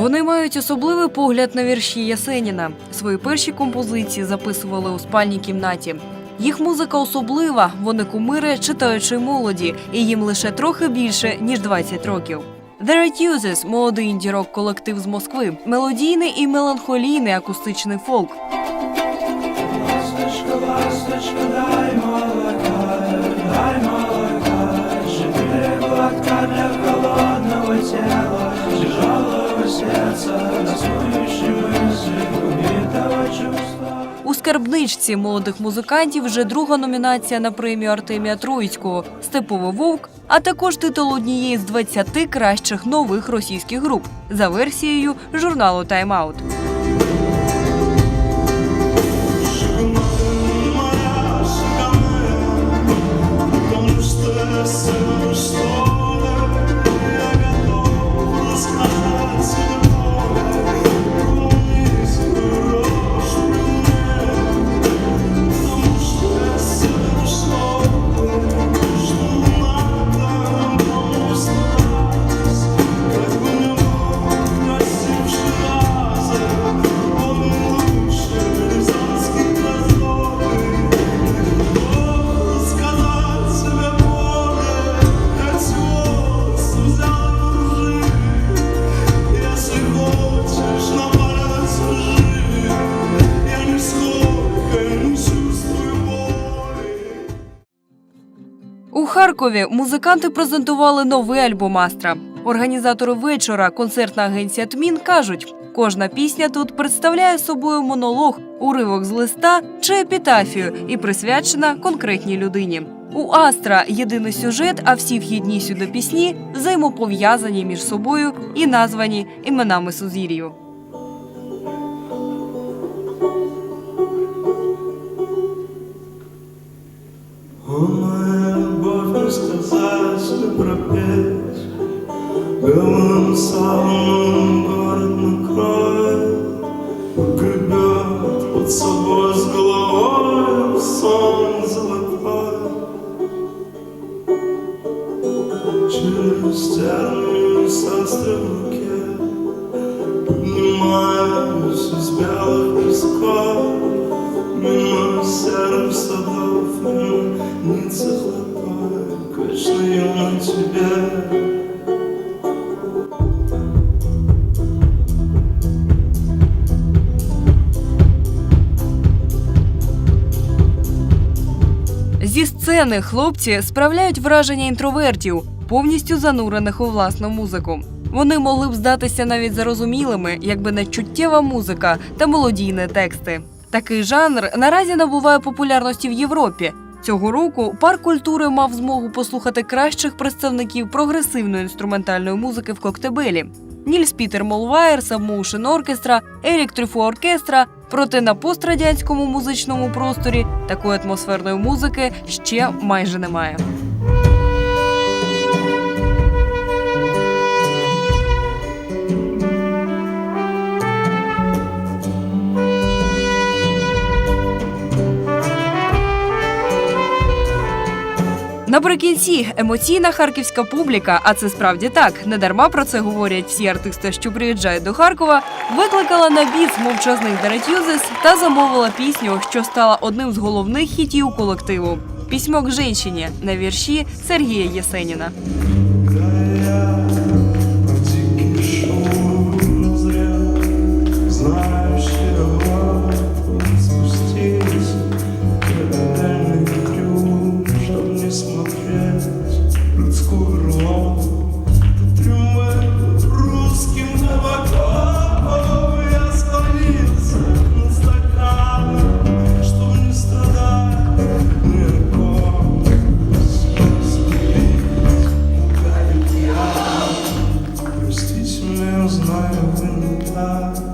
Вони мають особливий погляд на вірші Ясеніна. Свої перші композиції записували у спальній кімнаті. Їх музика особлива, вони кумири читаючої молоді, і їм лише трохи більше ніж 20 років. The Retuses – молодий інді-рок колектив з Москви, мелодійний і меланхолійний акустичний фолк. У скарбничці молодих музикантів вже друга номінація на премію Артемія Троїцького Степовий вовк, а також титул однієї з 20 кращих нових російських груп за версією журналу Time У Харкові музиканти презентували новий альбом Астра. Організатори вечора, концертна агенція Тмін кажуть, кожна пісня тут представляє собою монолог, уривок з листа чи епітафію і присвячена конкретній людині. У Астра єдиний сюжет, а всі вхідні сюди пісні взаємопов'язані між собою і названі іменами сузір'ю. Белым салом город накроет Гребет под собой с головой в сон золотой Через тернию сестры в руке Поднимаюсь из белых песков Мимо серых садов, мимо ницы золотой К вечной юной тебе Зі сцени хлопці справляють враження інтровертів, повністю занурених у власну музику. Вони могли б здатися навіть зарозумілими, якби не чуттєва музика та мелодійні тексти. Такий жанр наразі набуває популярності в Європі. Цього року парк культури мав змогу послухати кращих представників прогресивної інструментальної музики в Коктебелі. Нільс Пітер Молвайер, Submotion Оркестра, Ерік Трюфо Оркестра. Проте на пострадянському музичному просторі такої атмосферної музики ще майже немає. Наприкінці емоційна харківська публіка, а це справді так, не дарма про це говорять всі артисти, що приїжджають до Харкова, викликала на біс мовчазних Даретюзес та замовила пісню, що стала одним з головних хітів колективу. Письмо к женщині на вірші Сергія Єсеніна. Я smells my windflower.